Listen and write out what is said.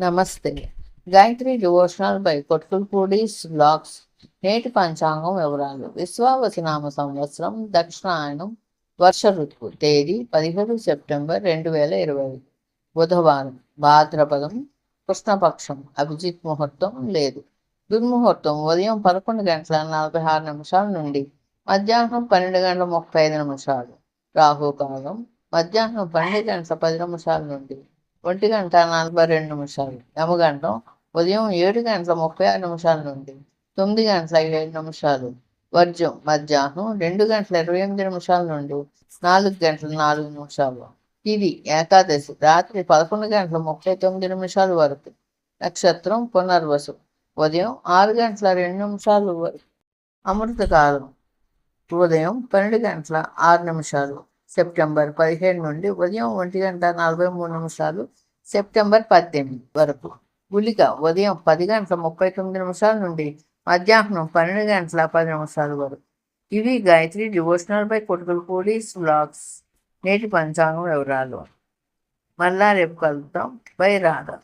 నమస్తే. Gayatri devotional by కొట్టుకుల్పూడిస్ blogs నేటి పంచాంగం వివరాలు. విశ్వావసనామ సంవత్సరం దక్షిణాయనం వర్ష ఋతువు తేదీ పదిహేడు సెప్టెంబర్ రెండు వేల ఇరవై. బుధవారం భాద్రపదం కృష్ణపక్షం అభిజిత్ ముహూర్తం లేదు. దుర్ముహూర్తం ఉదయం పదకొండు గంటల నలభై ఆరు నిమిషాల నుండి మధ్యాహ్నం పన్నెండు గంటల ముప్పై ఐదు నిమిషాలు. రాహుకాలం మధ్యాహ్నం పన్నెండు గంటల పది నిమిషాల నుండి ఒంటి గంట నలభై రెండు నిమిషాలు. యమగంటం ఉదయం ఏడు గంటల ముప్పై ఆరు నిమిషాల నుండి తొమ్మిది గంటల ఏడు నిమిషాలు. వర్జం మధ్యాహ్నం రెండు గంటల ఇరవై ఎనిమిది నిమిషాల నుండి నాలుగు గంటల నాలుగు నిమిషాలు. ఇది ఏకాదశి రాత్రి పదకొండు గంటల ముప్పై తొమ్మిది నిమిషాల వరకు. నక్షత్రం పునర్వసు ఉదయం ఆరు గంటల రెండు నిమిషాలు వరకు. అమృతకాలం ఉదయం పన్నెండు గంటల ఆరు నిమిషాలు. సెప్టెంబర్ పదిహేడు నుండి ఉదయం ఒంటి గంట నలభై మూడు నిమిషాలు సెప్టెంబర్ పద్దెనిమిది వరకు. గుళిక ఉదయం పది గంటల ముప్పై తొమ్మిది నిమిషాల నుండి మధ్యాహ్నం పన్నెండు గంటల పది నిమిషాల వరకు. ఇవి గాయత్రి డివోషనల్ బై పోలీస్ బ్లాగ్స్. నేటి పంచాంగం వివరాలు. మళ్ళా రేపు కలుద్దాం. బై రాధా.